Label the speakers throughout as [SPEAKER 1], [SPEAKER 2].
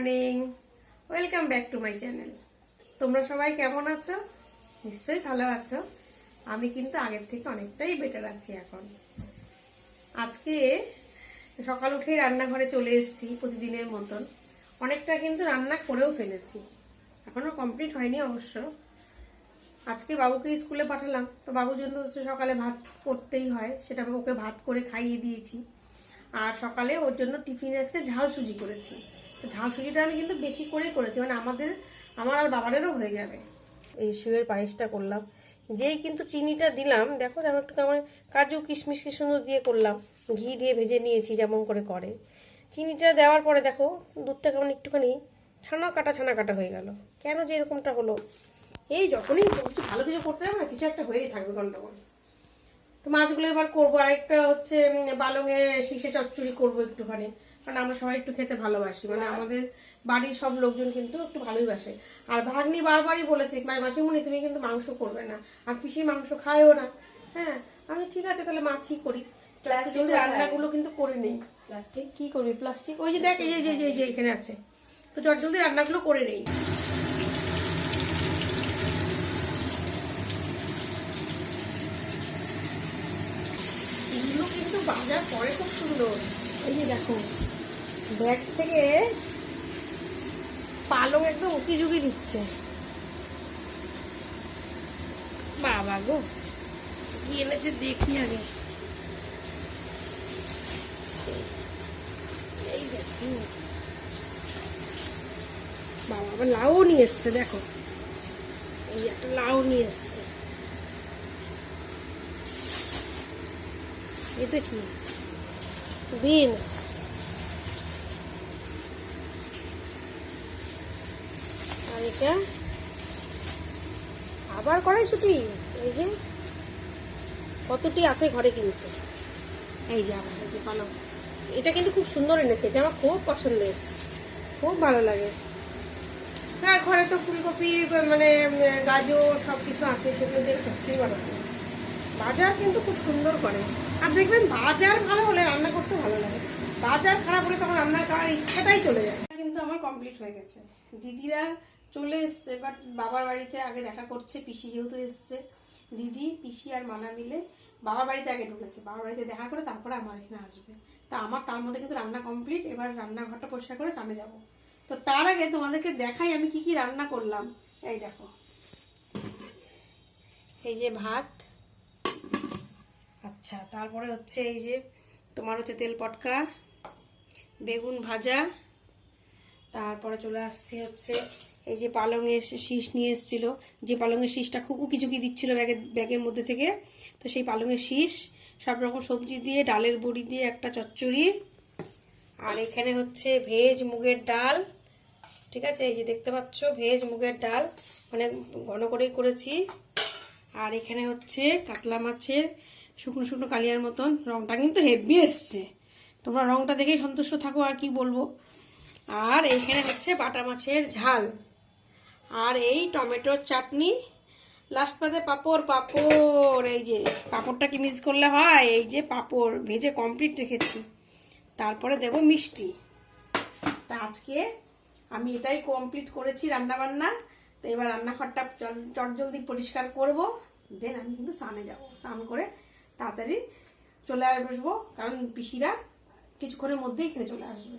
[SPEAKER 1] Morning welcome back to my channel তোমরা সবাই কেমন আছো? নিশ্চয়ই ভালো আছো। আমি কিন্তু আগের থেকে অনেকটাই বেটার আছি এখন। আজকে সকাল উঠেই রান্নাঘরে চলে এসেছি প্রতিদিনের মতন। অনেকটা কিন্তু রান্না করেও ফেলেছি। এখনও কমপ্লিট হয়নি অবশ্য। আজকে বাবুকে স্কুলে পাঠালাম। তো বাবুর জন্য সকালে ভাত করতেই হয়, সেটা ওকে ভাত করে খাইয়ে দিয়েছি। আর সকালে ওর জন্য টিফিনে আজকে ঝাল সুজি করেছি। ঝাল সুজিটা আমি কিন্তু বেশি করেই করেছি মানে আমাদের, আমার আর বাবারেরও হয়ে যাবে। এই শিবের পায়েসটা করলাম। যেই কিন্তু চিনিটা দিলাম, দেখো যেমন একটু আমার কাজু কিশমিশ কি দিয়ে করলাম, ঘি দিয়ে ভেজে নিয়েছি যেমন করে করে। চিনিটা দেওয়ার পরে দেখো, দুধটা কেমন একটুখানি ছানা কাটা ছানা কাটা হয়ে গেল। কেন যে এরকমটা হলো? এই যখনই কিছু ভালো কিছু করতে যাবে না, কিছু একটা হয়েই থাকবে গন্ডগোল। তো মাছগুলো এবার করব, আরেকটা হচ্ছে বালঙে শীষে চচ্চড়ি করব একটুখানি। কারণ আমরা সবাই একটু খেতে ভালোবাসি। মানে আমাদের বাড়ির সব লোকজন কিন্তু একটু ভালোই বাসে। আর ভাগ্নি বারবারই বলেছে "মা- মাসিমণি তুমি কিন্তু মাংস করবে না। আর পিসি মাংস খায়ও না। হ্যাঁ আমি ঠিক আছে তাহলে মাছই করি। রান্নাগুলো কিন্তু করে নেই।
[SPEAKER 2] প্লাস্টিক
[SPEAKER 1] কি করবি? প্লাস্টিক ওই যে দেখ এই যে এই যে- এই যে এখানে আছে। তো চট জলদি রান্নাগুলো করে নেই। এগুলো কিন্তু বাজার পরে খুব সুন্দর। এই যে দেখো, ব্যাগ থেকে পালং একদম উকি ঝুঁকি দিচ্ছে। বাবা গো, কি এনেছে দেখি আগে। এই দেখো। বাবা, আবার লাউ নিয়ে এসছে, দেখো। এই একটা লাউ নিয়ে এসছে। এটা কি? বিনস। আর এটা আবার কড়াইশুটি? এই যে কতটি আছে ঘরে কিন্তু? এই যে আবার এই যে পালং। এটা কিন্তু খুব সুন্দর এনেছে এটা আমার খুব পছন্দের। খুব ভালো লাগে। হ্যাঁ ঘরে তো ফুলকপি মানে গাজর সব কিছু আছে সেগুলো দিয়ে সত্যিই ভালো লাগে বাজার কিন্তু খুব সুন্দর করে। আর দেখবেন বাজার ভালো হলে রান্না করতে ভালো লাগে। বাজার খারাপ হলে তখন রান্না করার ইচ্ছাটাই চলে যায়। কিন্তু আমার কমপ্লিট হয়ে গেছে। দিদিরা চলে এসছে বাট বাবার বাড়িতে আগে দেখা করছে, পিসি যেহেতু এসছে। দিদি, পিসি আর মানা মিলে বাবার বাড়িতে আগে ঢুকেছে। বাবার বাড়িতে দেখা করে তারপরে আমার এখানে আসবে। তা আমার তার মধ্যে কিন্তু রান্না কমপ্লিট এবার রান্নাঘরটা পরিষ্কার করে সামনে যাব। তো তার আগে তোমাদেরকে দেখাই আমি কি কি রান্না করলাম। এই দেখো। এই যে ভাত আচ্ছা তারপরে হচ্ছে এই যে তোমার হচ্ছে তেল পটকা, বেগুন ভাজা, তারপরে চলে আসছে হচ্ছে এই যে পালংয়ের শীষ নিয়ে এসেছিল। যে পালংয়ের শীষটা খুব উকিঝুঁকি দিচ্ছিল ব্যাগের ব্যাগের মধ্যে থেকে। তো সেই পালংয়ের শীষ, সব রকম সবজি দিয়ে, ডালের বড়ি দিয়ে, একটা চচ্চড়ি, আর এখানে হচ্ছে ভেজ মুগের ডাল, ঠিক আছে? এই যে দেখতে পাচ্ছ, ভেজ মুগের ডাল মানে ঘন করেই করেছি। আর এখানে হচ্ছে কাতলা মাছের শুকনো শুকনো কালিয়ার মতন রংটা কিন্তু হেভি এসছে। তোমরা রংটা দেখেই সন্তুষ্ট থাকো, আর কি বলব? আর এইখানে হচ্ছে বাটা মাছের ঝাল। আর এই টমেটোর চাটনি। লাস্ট পাতে পাপড় পাপড়, এই যে পাপড়টা কি মিস করলে হয়? এই যে পাপড় ভেজে কমপ্লিট রেখেছি। তারপরে দেব মিষ্টি। তা আজকে আমি এটাই কমপ্লিট করেছি রান্না বান্না তো এবার রান্নাঘরটা চট জলদি পরিষ্কার করব। দেন আমি কিন্তু স্নানে যাব। স্নান করে তাড়াতাড়ি চলে আসব কারণ পিসিরা কিছুক্ষণের মধ্যেই এখানে চলে আসবে।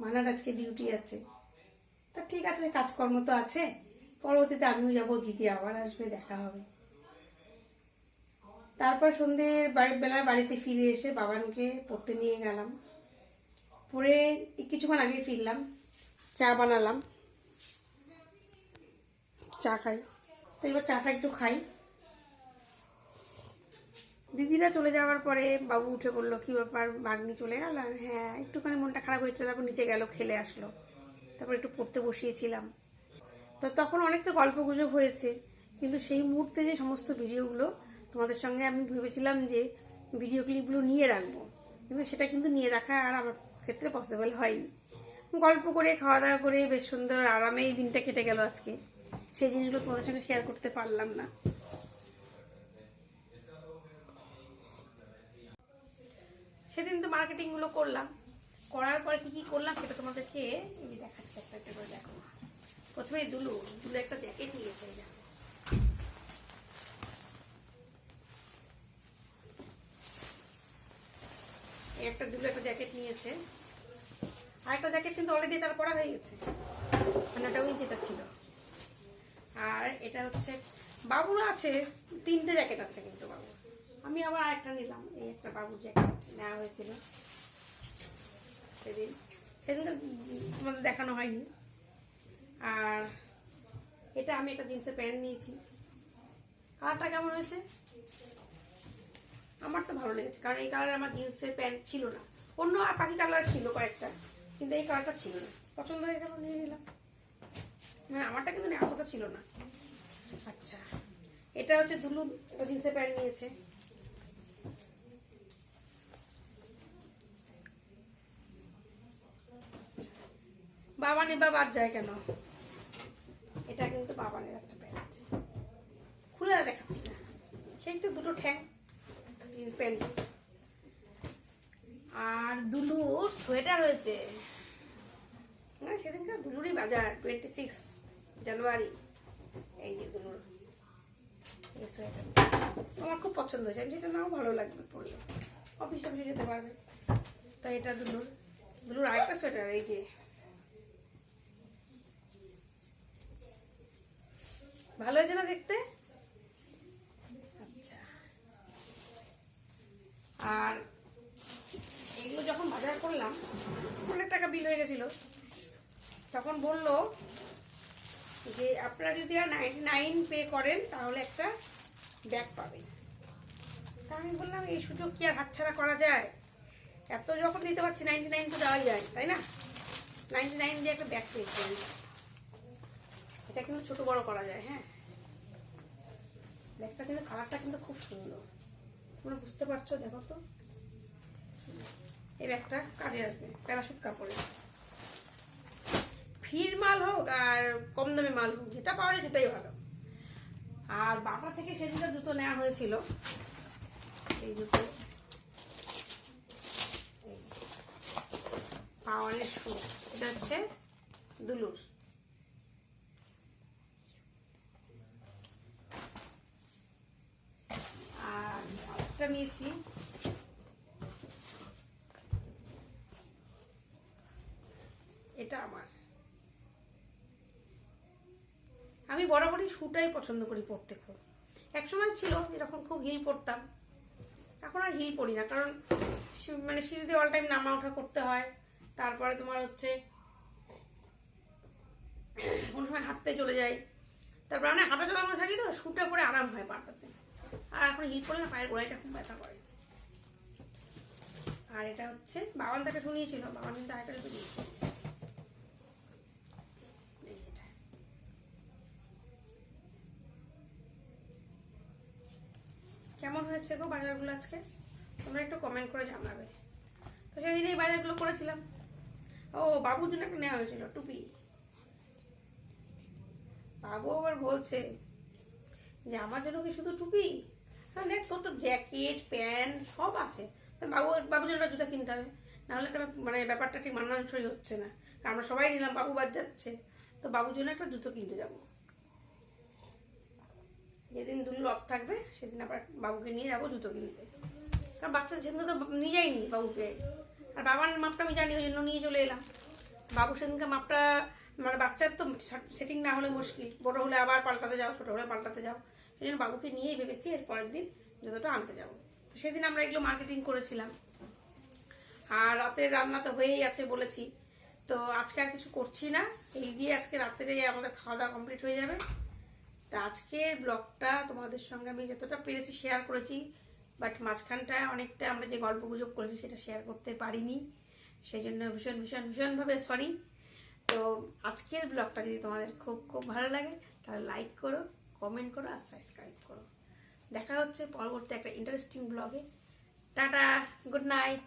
[SPEAKER 1] মানার আজকে ডিউটি আছে। তা ঠিক আছে, কাজকর্ম তো আছে। পরবর্তীতে আমিও যাব, দিদি আবার আসবে, দেখা হবে। তারপর সন্ধে বাড়ির বেলায় বাড়িতে ফিরে এসে বাবানকে পড়তে নিয়ে গেলাম। পরে কিছুক্ষণ আগে ফিরলাম, চা বানালাম। চা খাই। তো এবার চাটা একটু খাই। দিদিরা চলে যাওয়ার পরে বাবু উঠে বলল, কি ব্যাপার? মাগনি চলে গেল? হ্যাঁ একটুখানি মনটা খারাপ হয়েছিল, তারপর নিচে গেল, খেলে আসলো। তারপর একটু পড়তে বসিয়েছিলাম। তো তখন অনেক তো গল্প গুজব হয়েছে, কিন্তু সেই মুহূর্তে যে সমস্ত ভিডিওগুলো তোমাদের সঙ্গে আমি ভেবেছিলাম যে ভিডিও ক্লিপগুলো নিয়ে রাখব, কিন্তু সেটা কিন্তু নিয়ে রাখা আর আমার ক্ষেত্রে পসিবল হয়নি। গল্প করে, খাওয়া দাওয়া করে, বেশ সুন্দর আরামে এই দিনটা কেটে গেল আজকে। সেই জিনিসগুলো তোমাদের সঙ্গে শেয়ার করতে পারলাম না। সেদিন তো মার্কেটিংগুলো করলাম। করার পরে কি কি করলাম সেটা তোমাদেরকে যে দেখাচ্ছি একটা একটা করে দেখো। প্রথমে দুলু দুলু একটা জ্যাকেট নিয়েছে একটা দুলু একটা জ্যাকেট নিয়েছে। আর একটা জ্যাকেট কিন্তু অলরেডি তার পরা হয়ে গেছে। মানে ওটা ওই যেটা ছিল। আর এটা হচ্ছে বাবুর আছে, তিনটে জ্যাকেট আছে কিন্তু বাবু আমি আবার আরেকটা নিলাম। এই একটা বাবুর জ্যাকেট নেওয়া হয়েছিল। সেদিন। সেদিন তোমাদের দেখানো হয়নি। আর এটা আমি একটা জিন্সের প্যান্ট নিয়েছি। কালারটা কেমন হয়েছে? আমার তো ভালো লেগেছে, কারণ এই কালারে আমার জিন্সের প্যান্ট ছিল না। অন্য আর বাকি কালার ছিল কয়েকটা, কিন্তু এই কালারটা ছিল না। পছন্দ হয়ে গেল, নিয়ে নিলাম। মানে আমারটা কিন্তু নেওয়ার কথা ছিল না। আচ্ছা। এটা হচ্ছে দুলু জিন্সের প্যান্ট নিয়েছে। বাবানে বা বাদ যায় কেন? এটা কিন্তু বাবানের একটা প্যান্ট খুলে দেখাচ্ছি না। সেই তো দুটো ঠ্যাং প্যান্ট। আর দুলুর সোয়েটার হয়েছে। না সেদিনকার দুলুরই বাজার টোয়েন্টি সিক্স জানুয়ারি। এই যে দুলুর সোয়েটার। আমার খুব পছন্দ হয়েছে। আমি যেটা নাও ভালো লাগবে পরলে। অফিস অফিসে যেতে পারবে। তো এটা দুলুর। দুলুর আরেকটা সোয়েটার, এই যে। ভালো হয়েছে না দেখতে? আচ্ছা। আর এগুলো যখন বাজার করলাম, অনেক টাকা বিল হয়ে গেছিল। তখন বলল যে, আপনারা যদি আর নাইনটি নাইন পে করেন, তাহলে একটা ব্যাগ পাবেন। তা আমি বললাম, এই সুযোগ কি আর হাতছাড়া করা যায়? এত যখন দিতে পারছি নাইনটি নাইন তো দেওয়াই যায়, তাই না? নাইনটি নাইন দিয়ে একটা ব্যাগ পেয়েছি আমি এটা কিন্তু ছোট বড় করা যায় হ্যাঁ। ব্যাগটা কিন্তু কালারটা কিন্তু খুব সুন্দর। তোমরা বুঝতে পারছ, দেখো তো। এই ব্যাগটা কাজে আসবে, প্যারাশুট কাপড়ে। ফির মাল হোক আর কম দামে মাল হোক, যেটা পাওয়া যায় সেটাই ভালো। আর বাটা থেকে সেদিনটা জুতো নেওয়া হয়েছিল। সেই জুতো। পাওয়ারের শু, এটা হচ্ছে দুলুর আর নিয়েছি এটা আমার। আমি বরাবরই শুটাই পছন্দ করি পড়তে খুব। একসময় ছিল, যখন খুব হিল পড়তাম। এখন আর হিল পড়ি না, কারণ মানে সিঁড়িতে অল টাইম নামা ওঠা করতে হয়, তারপরে তোমার হচ্ছে, কোনো সময় হাঁটতে চলে যাই, তারপর অনেক হাঁটা চলার মধ্যে থাকি তো শুটে করে আরাম হয় পাটাতে আর এখন হিল পড়লে না পায়ের গোড়াইটা খুব ব্যথা করে। আর এটা হচ্ছে বাবান তাকে শুনিয়েছিল বাবান কিন্তু আরেকটা জুতো দিয়েছে কেমন হয়েছে গো বাজারগুলো আজকে? তোমরা একটু কমেন্ট করে জানাবে। তো সেদিন এই বাজারগুলো করেছিলাম। ও, বাবুর জন্য একটা নেওয়া হয়েছিল, টুপি। বাবু আবার বলছে যে, আমার জন্য কি শুধু টুপি? দেখ, তোর তো জ্যাকেট, প্যান্ট সব আছে। বাবু বাবুর জন্য জুতা কিনতে হবে। নাহলে একটা মানে ব্যাপারটা ঠিক মানানসই হচ্ছে না। কারণ আমরা সবাই নিলাম, বাবু বাদ যাচ্ছে। তো বাবুর জন্য একটা জুতো কিনতে যাব। যেদিন দুল অফ থাকবে, সেদিন আবার বাবুকে নিয়ে যাব জুতো কিনতে। কারণ বাচ্চা সেদিনকে তো নিয়ে যায়নি বাবুকে। আর বাবার মাপটা আমি জানি, ওই জন্য নিয়ে চলে এলাম। বাবু সেদিনকে মাপটা মানে বাচ্চার তো সেটিং না হলে মুশকিল। বড় হলে আবার পাল্টাতে যাও, ছোট হলে পাল্টাতে যাও। সেই জন্য বাবুকে নিয়েই ভেবেছি এর পরের দিন জুতোটা আনতে যাব। তো সেদিন আমরা এগুলো মার্কেটিং করেছিলাম। আর রাতের রান্না তো হয়েই আছে বলেছি। তো আজকে আর কিছু করছি না। এই দিয়ে আজকে রাতের আমাদের খাওয়া দাওয়া কমপ্লিট হয়ে যাবে। তা আজকের ব্লগটা তোমাদের সঙ্গে আমি যতটা পেরেছি শেয়ার করেছি বাট মাঝখানটা অনেকটা আমরা যে গল্প গুজব করেছি সেটা শেয়ার করতে পারিনি। সেই জন্য ভীষণ ভীষণ, ভীষণভাবে সরি তো আজকের ব্লগটা যদি তোমাদের খুব খুব ভালো লাগে, তাহলে লাইক করো। কমেন্ট করো আর সাবস্ক্রাইব করো। দেখা হচ্ছে পরবর্তী একটা ইন্টারেস্টিং ব্লগে টাটা গুড নাইট